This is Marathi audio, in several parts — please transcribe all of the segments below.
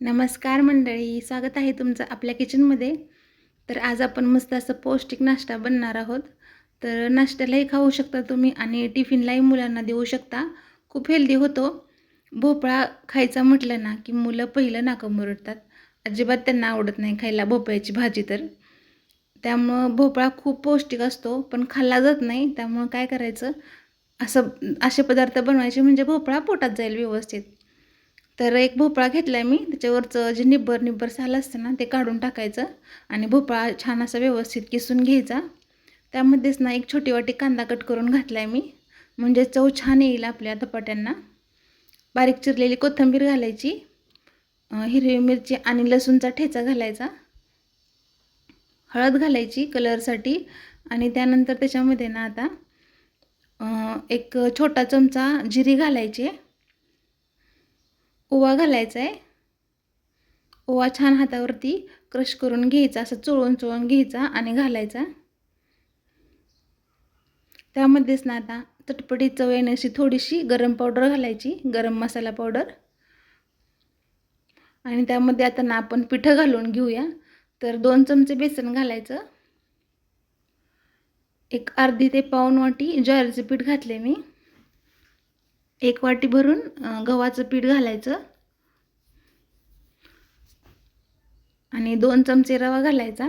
नमस्कार मंडळी स्वागत आहे तुमचं आपल्या किचनमध्ये तर आज आपण मस्त असं पौष्टिक नाश्ता बनणार आहोत. तर नाश्त्यालाही खाऊ शकता तुम्ही आणि टिफिनलाही मुलांना देऊ शकता. खूप हेल्दी होतो. भोपळा खायचा म्हटलं ना की मुलं पहिलं नाकं मुरडतात. अजिबात त्यांना आवडत नाही खायला भोपळ्याची भाजी तर. त्यामुळं भोपळा खूप पौष्टिक असतो पण खाल्ला जात नाही. त्यामुळं काय करायचं? असं असे पदार्थ बनवायचे म्हणजे भोपळा पोटात जाईल व्यवस्थित. तर एक भोपळा घेतला आहे मी. त्याच्यावरचं जे निब्बर निब्बर साल असतं ना ते काढून टाकायचं आणि भोपळा छान असा व्यवस्थित किसून घ्यायचा. त्यामध्येच ना एक छोटी वाटी कांदा कट करून घातला आहे मी. म्हणजे चव छान येईल आपल्या धपाट्यांना. बारीक चिरलेली कोथिंबीर घालायची. हिरवी मिरची आणि लसूणचा ठेचा घालायचा. हळद घालायची कलरसाठी आणि त्यानंतर त्याच्यामध्ये ना आता एक छोटा चमचा जिरी घालायची. आहे ओवा घालायचा आहे. ओवा छान हातावरती क्रश करून घ्यायचा असं चोळून चोळून घ्यायचा आणि घालायचा. त्यामध्येच ना आता चटपटी चव येण्याची थोडीशी गरम पावडर घालायची गरम मसाला पावडर आणि त्यामध्ये आता ना आपण पिठं घालून घेऊया. तर दोन चमचे बेसन घालायचं. एक अर्धी ते पाऊन वाटी ज्वारीचं पीठ घातले मी. एक वाटी भरून गव्हाचं पीठ घालायचं. आणि दोन चमचे रवा घालायचा.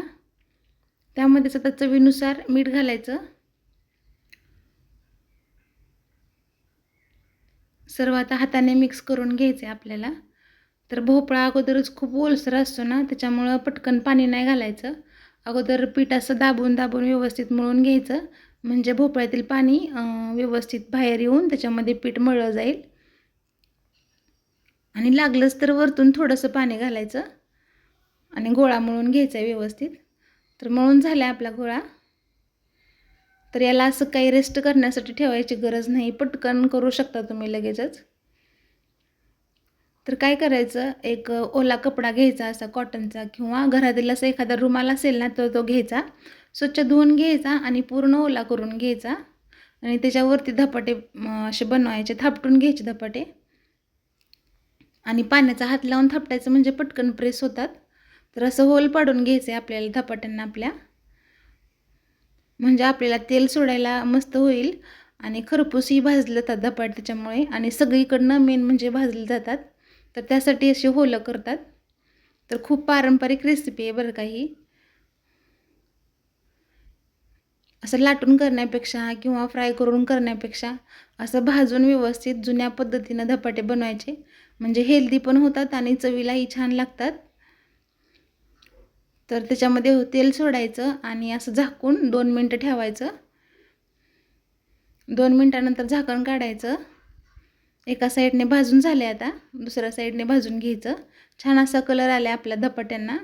त्यामध्येच आता चवीनुसार मीठ घालायचं. सर्व आता हाताने मिक्स करून घ्यायचे आपल्याला. तर भोपळा अगोदरच खूप ओलसर असतो ना त्याच्यामुळं पटकन पाणी नाही घालायचं. अगोदर पीठ असं दाबून दाबून व्यवस्थित मळून घ्यायचं. म्हणजे भोपळ्यातील पाणी व्यवस्थित बाहेर येऊन त्याच्यामध्ये पीठ मळलं जाईल. आणि लागलंच तर वरतून थोडंसं पाणी घालायचं आणि गोळा मळून घ्यायचा आहे व्यवस्थित. तर मळून झाला आहे आपला गोळा. तर याला असं काही रेस्ट करण्यासाठी ठेवायची गरज नाही. पटकन करू शकता तुम्ही लगेचच. तर काय करायचं? एक ओला कपडा घ्यायचा असा कॉटनचा किंवा घरातील असा एखादा रुमाल असेल ना तर तो घ्यायचा. स्वच्छ धुवून घ्यायचा आणि पूर्ण ओला करून घ्यायचा. आणि त्याच्यावरती धपाटे असे बनवायचे थापटून घ्यायचे धपाटे. आणि पाण्याचा हात लावून थापटायचं म्हणजे पटकन प्रेस होतात. तर असं होल पाडून घ्यायचं आहे आपल्याला धपाट्यांना आपल्या. म्हणजे आपल्याला तेल सोडायला मस्त होईल. आणि खरपूसही भाजलं जातात धपाट त्याच्यामुळे. आणि सगळीकडनं मेन म्हणजे भाजले जातात. तर त्यासाठी असे होलं करतात. तर खूप पारंपरिक रेसिपी आहे बरं काही ही असं लाटून करण्यापेक्षा किंवा फ्राय करून करण्यापेक्षा असं भाजून व्यवस्थित जुन्या पद्धतीनं धपाटे बनवायचे. म्हणजे हेल्दी पण होतात आणि चवीलाही छान लागतात. तर त्याच्यामध्ये हो- तेल सोडायचं आणि असं झाकून दोन मिनटं ठेवायचं. दोन मिनटानंतर झाकण काढायचं. एका साईडने भाजून झाले आता दुसऱ्या साईडने भाजून घ्यायचं. छान असा कलर आला आपल्या धपाट्यांना.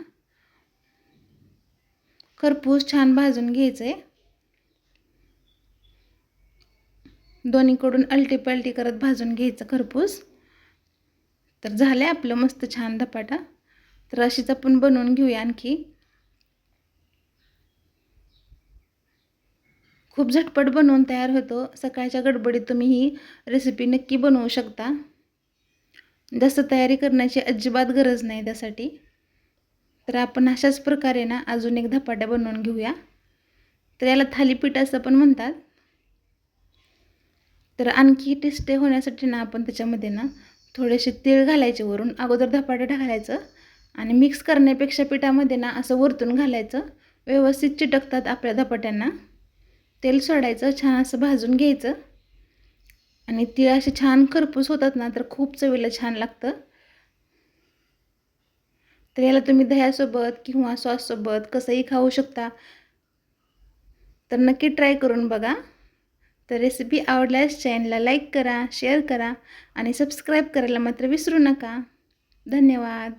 खरपूस छान भाजून घ्यायचं आहे दोन्हीकडून अलटी पलटी करत भाजून घ्यायचं खरपूस. तर झालं आहे आपलं मस्त छान धपाटा. तर अशीच आपण बनवून घेऊया आणखी. खूप झटपट बनवून तयार होतो. सकाळच्या गडबडीत तुम्ही ही रेसिपी नक्की बनवू शकता. जास्त तयारी करण्याची अजिबात गरज नाही त्यासाठी. तर आपण अशाच प्रकारे ना अजून एक धपाट्या बनवून घेऊया. तर याला थालीपीठ असं पण म्हणतात. तर आणखी टेस्टी होण्यासाठी ना आपण त्याच्यामध्ये ना थोडेसे तीळ घालायचे वरून अगोदर धपाटे घालायचं आणि मिक्स करण्यापेक्षा पिठामध्ये ना असं वरतून घालायचं. व्यवस्थित चिटकतात आपल्या धपाट्यांना. तेल सोडायचं छान असं भाजून घ्यायचं. आणि तीळ असे छान खरपूस होतात ना तर खूप चवीला छान लागतं. तर याला तुम्ही दह्यासोबत किंवा सॉससोबत कसंही खाऊ शकता. तर नक्की ट्राय करून बघा. तर रेसिपी आवडल्यास चॅनलला लाईक करा शेअर करा आणि सबस्क्राईब करायला मात्र विसरू नका. धन्यवाद.